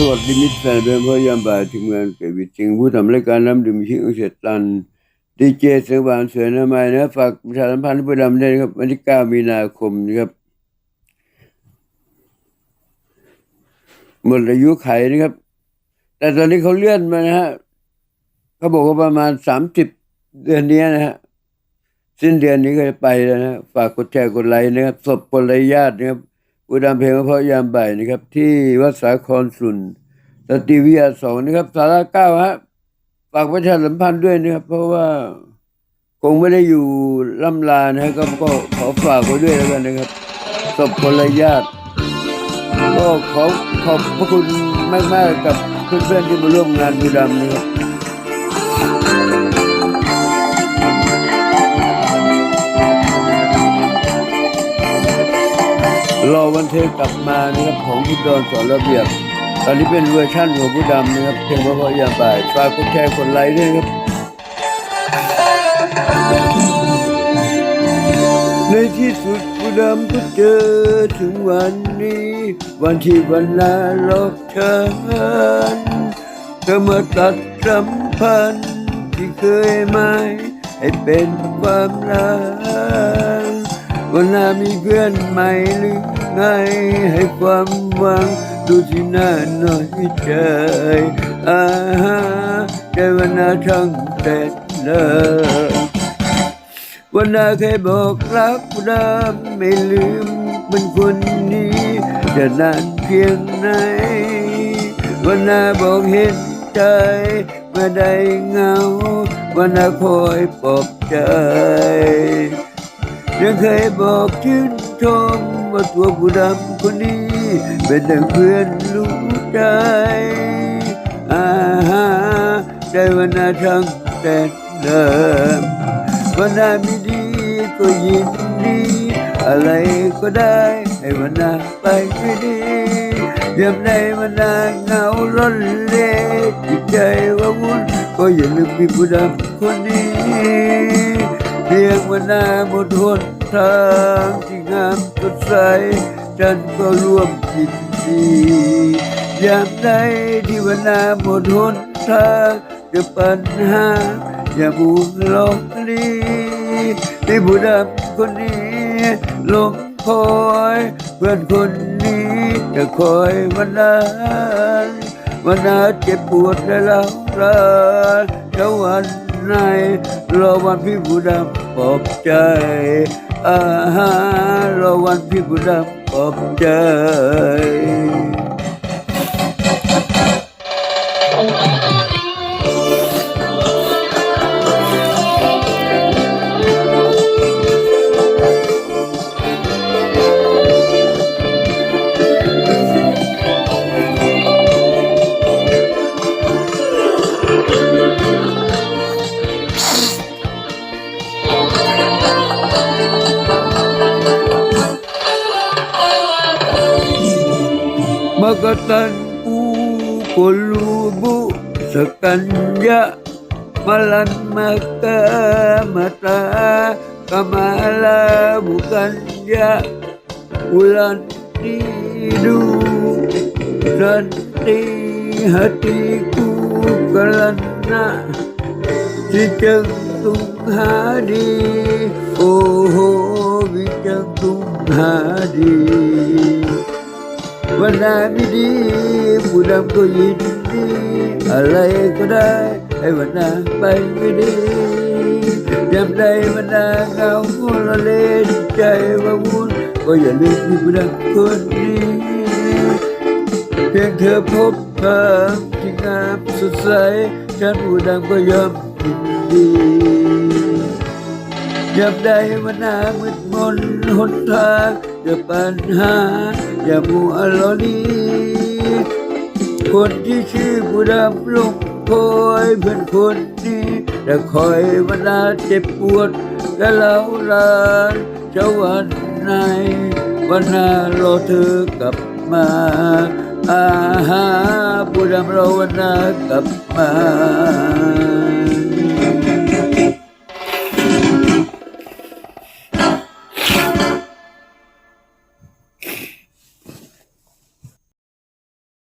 สวัสดีมิตรแฟนเพลงพยายามบ่ายทีมงานเกิดวิจริงผู้ทำรายการน้ำดื่มชิงอุเสตันดีเจเสียงหวานเสวยนามัยนะฝากประชาสัมพันธ์ผู้ดำได้นครับวันที่เก้ามีนาคมนะครับหมดอายุไขนะครับ แต่ตอนนี้เขาเลื่อนมานะฮะเขาบอกว่าประมาณสามสิบเดือนนี้นะฮะสิ้นเดือนนี้ก็จะไปแล้วนะฝากกดแชร์กดไลค์นะครับศพปรญาตินะครับ อุดมเพลงพระยามบ่ายนะครับ ที่วัดสาครสุนสตรีวิทยาสองนะครับ สาระเก้าฮะฝากประชาสัมพันธ์ด้วยนะครับ เพราะว่าคงไม่ได้อยู่ล่ำลานะฮะก็ก็ขอฝากไว้ด้วยแล้วกันนะครับศพปรญาติก็ขอขอบพระคุณมาก ๆ กับเพื่อนๆที่มาร่วมงานบุดำนะครับ รอวันเทกลับมานะครับของพุทธดอนสอนระเบียบ ตอนนี้เป็นเวอร์ชั่นของผู้ดำนะครับเพลงพราะๆยาบ่ายฝากกดแชร์กดไลค์ด้วยครับในที่สุดผู้ดำก็เจอถึงวันนี้ วันที่วันลาลอกฉันเธอมาตัดสัมพันธ์ที่เคยหมายให้เป็นความรักวันหน้ามีเพื่อนใหม่หรือ ไงให้ความหวังดูที่หน้าหน่อยใจอาฮะใจวันน้าช่างแต่เลิศวันน้าเคยบอกรักผู้ดำไม่ลืมเป็นคนนี้จะนานเพียงไหน วันน้าบอกเห็นใจเมื่อใดเหงา วันน้าคอยปลอบใจยังเคยบอกชื่น ชมว่าตัวผู้ดำคนนี้ เป็นดังเพื่อนรู้ใจอาฮาใจวันนาทั้งแต่เดิมวันนาไม่ดีก็ยินดี อะไรก็ได้ให้วันนาไปไม่ดียามในวันนาเหงาร้อนเล่จิตใจว่าวุ่นก็อย่าลืมพี่ผู้ดำคนนี้เพียงวันหน้าหมดหนทางที่ามสดใสฉันก็ร่วมยินดียามใดที่วันนาหมดหนทางจะปัญหา อย่าบูหลอกลีที่ผู้ดำคนนี้ลงคอยเพื่อนคนนี้จะคอยวันนั้นวันนาเจ็บปวดและเล่าร้านจะวัน ไหนรอวันพี่ผู้ดำปลอบใจอาฮารอวันพี่ผู้ดำปลอบใจ Magatan u kulubu sekanja malan maka mata kamala bukan ya bulan tidur. Nanti hatiku karena si jantung hadi. Oh, oh si jantung hadi วันหน้าไม่ดีผู้ดำก็ยินดี อะไรก็ได้ให้วันหน้าไปไม่ดียามใดวันหน้าเหงาละเลนใจว่าวุ่นก็อย่าลืมที่ผู้ดำคนนี้เพียงเธอพบเธอที่งามสดใสฉันผู้ดำก็ยอมยินดียามใดวันหน้ามืดมนหนทางเจอปัญหา อย่ามัวรอดีคนที่ชื่อผู้ดำลงคอยเพื่อนคนนี้จะคอยวันหน้าเจ็บปวดและเล่าลานชาวันไหนวันหน้ารอเธอกลับมาอาหาผู้ดำรอวันหน้ากลับมา